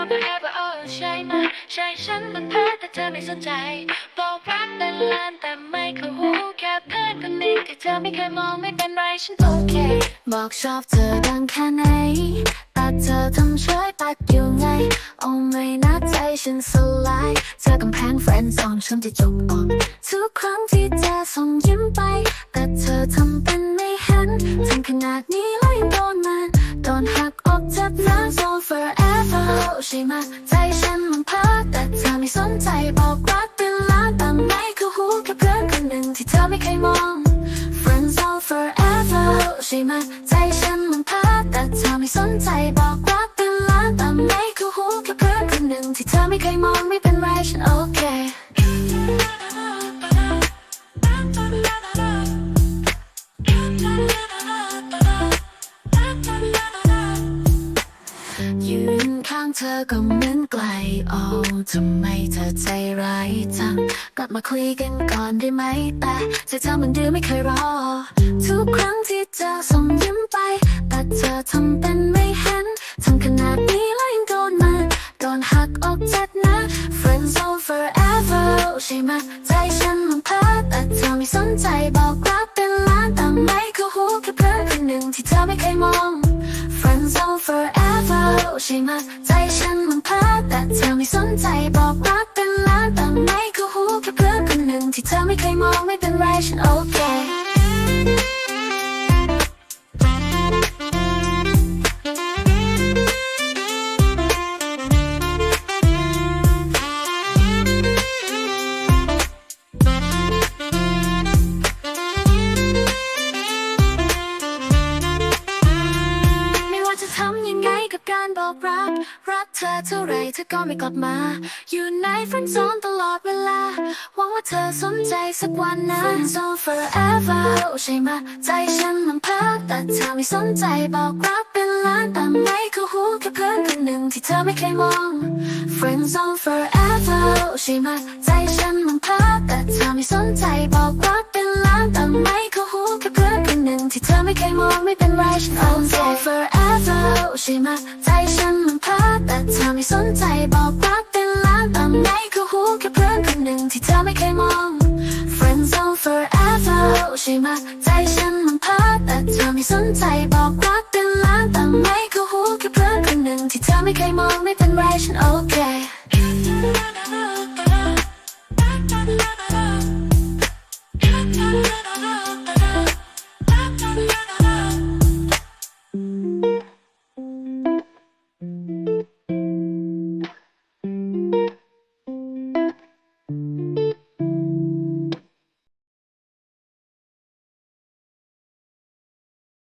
on forever โอ้ใช่นะใช่ฉันมันเพ้แต่เธอไม่สนใจบอกรักเป็นลานแต่ไม่เข้าหูแค่เพื่อนคนนึ่งที่เธอไม่เคยมองไม่เป็นไรฉันโอเค บอกชอบเธอดังแค่ไหนแต่เธอทำช่วยปัดอยู่ไงโอ้ไม่น่าใจฉันสลายเธอกำแพงแฟรนด์ซอนฉันจะจบออกทุกครั้งที่เธอส่งยิ้มไปแต่เธอทำเป็นไม่เห็นทำขนาดนี้แล้วยังโดนมันโดนหักออกจากน้ำ so forever ใช่ไหมใจฉันมันพักแต่เธอไม่สนใจบอกรักเป็นล้านแต่ไม่คือหูแค่เพื่อนคนหนึ่งที่เธอไม่เคยมอง Friends all forever ใช่ไหมใจฉันมันพักแต่เธอไม่สนใจบอกรักเป็นล้านแต่ไม่คือหูแค่เพื่อนคนหนึ่งที่เธอไม่เคยมองไม่เป็นไรฉันโอเค นข้างเธอก็เหมือนไกลโอ้ทำไมเธอใจร้ายจัง กลับมาคุยกันก่อนได้ไหม แต่ใจเธอมันดื้อไม่เคยรอ ทุกครั้งที่เจอส่งยิ้มไป แต่เธอทำเป็นไม่เห็นทำขนาดนี้แล้วยังโดนมันโดนหักอกจากนะ Friends all forever ใช่ไหมใจฉันมันพัดแต่เธอไม่สนใจบอกรักเป็นล้านแต่ไม่เข้าหูแค่เพื่อนคนหนึ่งที่เธอไม่เคยมอง ใช่ไหมใจฉันมันพัดแต่เธอไม่สนใจบอกรักเป็นล้านแต่ไม่เข้าหูแค่เพื่อนคนหนึ่งที่เธอไม่เคยมองไม่เป็นไรฉันโอเค รัก รักเธอเท่าไรเธอก็ไม่กลับมา อยู่ในฝันโซนตลอดเวลาหวังว่าเธอสนใจสักวันนะ Friends on forever ใช่ไหมใจฉันมันพักแต่เธอไม่สนใจบอกรักเป็นล้านแต่ไม่เข้าหูแค่เพื่อนคนหนึ่งที่เธอไม่เคยมอง Friends on forever ใช่ไหมใจฉันมันพักแต่เธอไม่สนใจบอกรักเป็นล้านแต่ไม่ ไม่เคยมองไม่เป็นไรฉันโอเค forever ใช่ไหมใจฉันมันพักแต่เธอไม่สนใจบอกรักเป็นล้านแต่ไม่เข้าหูแค่เพื่อนคนหนึ่งที่เธอไม่เคยมอง Friends on forever ใช่ไหมใจฉันมันพักแต่เธอไม่สนใจบอกรักเป็นล้านแต่ไม่เข้าหูแค่เพื่อนคนหนึ่งที่เธอไม่เคยมองไม่เป็นไรฉันโอเค